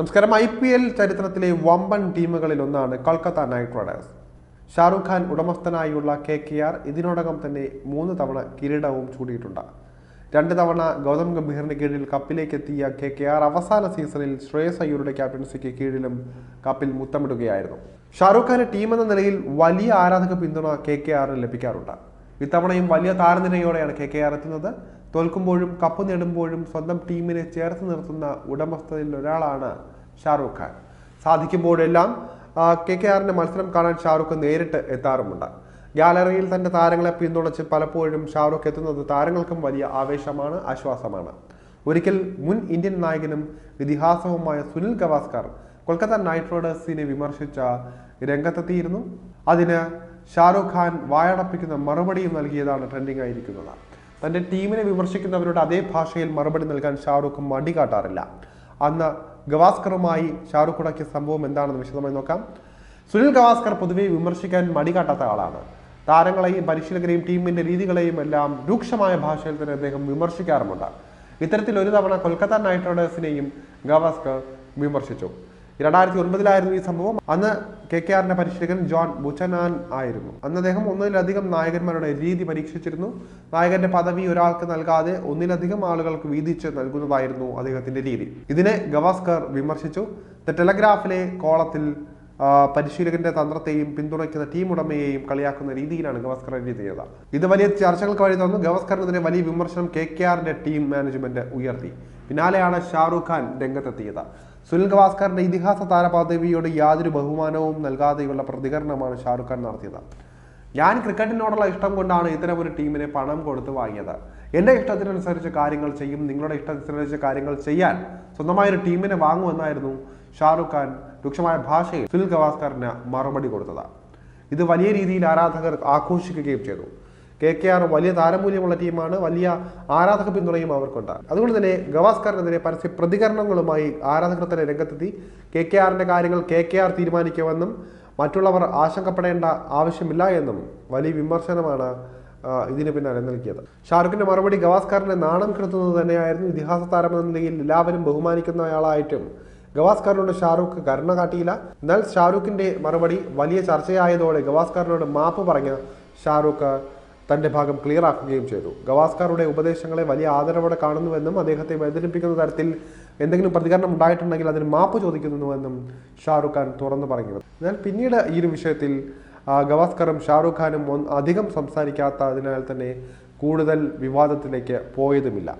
നമസ്കാരം. I P L ചരിത്രത്തിലെ വമ്പൻ ടീമുകളിൽ ഒന്നാണ് കൊൽക്കത്ത നൈറ്റ് റൈഡേഴ്സ്. ഷാറുഖ് ഖാൻ ഉടമസ്ഥനായുള്ള കെ കെ ആർ ഇതിനോടകം തന്നെ മൂന്ന് തവണ കിരീടവും ചൂടിയിട്ടുണ്ട്. രണ്ട് തവണ ഗൗതം ഗംഭീറിന് കീഴിൽ കപ്പിലേക്ക് എത്തിയ കെ കെ ആർ അവസാന സീസണിൽ ശ്രേയസ് അയ്യൂരുടെ ക്യാപ്റ്റൻസിക്ക് കീഴിലും കപ്പിൽ മുത്തമിടുകയായിരുന്നു. ഷാറുഖ് ഖാന്റെ ടീം എന്ന നിലയിൽ വലിയ ആരാധക പിന്തുണ കെ കെ ആറിന് ലഭിക്കാറുണ്ട്. ഇത്തവണയും വലിയ താരനിരയോടെയാണ് കെ കെ ആർ എത്തുന്നത്. തോൽക്കുമ്പോഴും കപ്പ് നേടുമ്പോഴും സ്വന്തം ടീമിനെ ചേർത്ത് നിർത്തുന്ന ഉടമസ്ഥതയിൽ ഒരാളാണ് ഷാറൂഖ് ഖാൻ. സാധിക്കുമ്പോഴെല്ലാം കെ കെ ആറിന്റെ മത്സരം കാണാൻ ഷാറൂഖ് നേരിട്ട് എത്താറുമുണ്ട്. ഗാലറിയിൽ തന്റെ താരങ്ങളെ പിന്തുണച്ച് പലപ്പോഴും ഷാറൂഖ് എത്തുന്നത് താരങ്ങൾക്കും വലിയ ആവേശമാണ് ആശ്വാസമാണ്. ഒരിക്കൽ മുൻ ഇന്ത്യൻ നായകനും ഇതിഹാസവുമായ സുനിൽ ഗവാസ്കർ കൊൽക്കത്ത നൈറ്റ് റൈഡേഴ്സിനെ വിമർശിച്ച രംഗത്തെത്തിയിരുന്നു. അതിന് ഷാറൂഖ് ഖാൻ വായടപ്പിക്കുന്ന മറുപടിയും നൽകിയതാണ് ട്രെൻഡിംഗ് ആയിരിക്കുന്നത് തന്റെ ടീമിനെ വിമർശിക്കുന്നവരുടെ അതേ ഭാഷയിൽ മറുപടി നൽകാൻ ഷാറൂഖ് മടി കാട്ടാറില്ല. അന്ന് ഗവാസ്കറുമായി ഷാറൂഖ് ഉടക്കിയ സംഭവം എന്താണെന്ന് വിശദമായി നോക്കാം. സുനിൽ ഗവാസ്കർ പൊതുവെ വിമർശിക്കാൻ മടി കാട്ടാത്ത ആളാണ്. താരങ്ങളെയും പരിശീലകരെയും ടീമിന്റെ രീതികളെയും എല്ലാം രൂക്ഷമായ ഭാഷയിൽ തന്നെ അദ്ദേഹം വിമർശിക്കാറുമുണ്ട്. ഇത്തരത്തിൽ ഒരു തവണ കൊൽക്കത്ത നൈറ്റ് റൈഡേഴ്സിനെയും ഗവാസ്കർ വിമർശിച്ചു. രണ്ടായിരത്തി ഒൻപതിലായിരുന്നു ഈ സംഭവം. അന്ന് കെ കെ ആറിന്റെ പരിശീലകൻ ജോൺ ബുച്ചനാൻ ആയിരുന്നു. അന്ന് അദ്ദേഹം ഒന്നിലധികം നായകന്മാരുടെ രീതി പരീക്ഷിച്ചിരുന്നു. നായകന്റെ പദവി ഒരാൾക്ക് നൽകാതെ ഒന്നിലധികം ആളുകൾക്ക് വീതിച്ച് നൽകുന്നതായിരുന്നു അദ്ദേഹത്തിന്റെ രീതി. ഇതിനെ ഗവാസ്കർ വിമർശിച്ചു. ദ ടെലഗ്രാഫിലെ കോളത്തിൽ പരിശീലകന്റെ തന്ത്രത്തെയും പിന്തുണയ്ക്കുന്ന ടീം ഉടമയെയും കളിയാക്കുന്ന രീതിയിലാണ് ഗവാസ്കർ എഴുതിയത്. ഇത് വലിയ ചർച്ചകൾക്ക് വഴി തന്നു. ഗവാസ്കറിനെതിരെ വലിയ വിമർശനം കെ കെ ആറിന്റെ ടീം മാനേജ്മെന്റ് ഉയർത്തി. പിന്നാലെയാണ് ഷാറൂഖ് ഖാൻ രംഗത്തെത്തിയത്. സുനിൽ ഗവാസ്കറിന്റെ ഇതിഹാസ താരപദവിയോട് യാതൊരു ബഹുമാനവും നൽകാതെയുള്ള പ്രതികരണമാണ് ഷാറുഖ് ഖാൻ നടത്തിയത്. ഞാൻ ക്രിക്കറ്റിനോടുള്ള ഇഷ്ടം കൊണ്ടാണ് ഇത്തരം ഒരു ടീമിനെ പണം കൊടുത്ത് വാങ്ങിയത്. എന്റെ ഇഷ്ടത്തിനനുസരിച്ച് കാര്യങ്ങൾ ചെയ്യും നിങ്ങളുടെ ഇഷ്ടത്തിനനുസരിച്ച് കാര്യങ്ങൾ ചെയ്യാൻ സ്വന്തമായ ഒരു ടീമിനെ വാങ്ങുമെന്നായിരുന്നു ഷാറുഖ് ഖാൻ രൂക്ഷമായ ഭാഷയിൽ സുനിൽ ഗവാസ്കറിന് മറുപടി കൊടുത്തത്. ഇത് വലിയ രീതിയിൽ ആരാധകർ ആഘോഷിക്കുകയും ചെയ്തു. കെ കെ ആർ വലിയ താരമൂല്യമുള്ള ടീമാണ്. വലിയ ആരാധക പിന്തുണയും അവർക്കുണ്ട് അതുകൊണ്ട് തന്നെ ഗവാസ്കറിനെതിരെ പരസ്യ പ്രതികരണങ്ങളുമായി ആരാധകർ തന്നെ രംഗത്തെത്തി. കെ കെ ആറിന്റെ കാര്യങ്ങൾ കെ കെ ആർ തീരുമാനിക്കുമെന്നും മറ്റുള്ളവർ ആശങ്കപ്പെടേണ്ട ആവശ്യമില്ല എന്നും വലിയ വിമർശനമാണ് ഇതിന് പിന്നാലെ നൽകിയത്. ഷാറുഖിന്റെ മറുപടി ഗവാസ്കറിനെ നാണം കെടുത്തുന്നത് തന്നെയായിരുന്നു ഇതിഹാസ താരം എന്ന നിലയിൽ എല്ലാവരും ബഹുമാനിക്കുന്നയാളായിട്ടും ഗവാസ്കറിനോട് ഷാറൂഖ് കരുണ കാട്ടിയില്ല. എന്നാൽ ഷാറൂഖിന്റെ മറുപടി വലിയ ചർച്ചയായതോടെ ഗവാസ്കറിനോട് മാപ്പ് പറഞ്ഞ ഷാറൂഖ് തന്റെ ഭാഗം ക്ലിയർ ആക്കുകയും ചെയ്തു. ഗവാസ്കറുടെ ഉപദേശങ്ങളെ വലിയ ആദരവോടെ കാണുന്നുവെന്നും അദ്ദേഹത്തെ വേദനിപ്പിക്കുന്ന തരത്തിൽ എന്തെങ്കിലും പ്രതികരണം ഉണ്ടായിട്ടുണ്ടെങ്കിൽ അതിന് മാപ്പ് ചോദിക്കുന്നുവെന്നും ഷാറുഖ് ഖാൻ തുറന്നു പറഞ്ഞു എന്നാൽ പിന്നീട് ഈ ഒരു വിഷയത്തിൽ ഗവാസ്കറും ഷാറുഖ് ഖാനും അധികം സംസാരിക്കാത്തതിനാൽ തന്നെ കൂടുതൽ വിവാദത്തിലേക്ക് പോയതുമില്ല.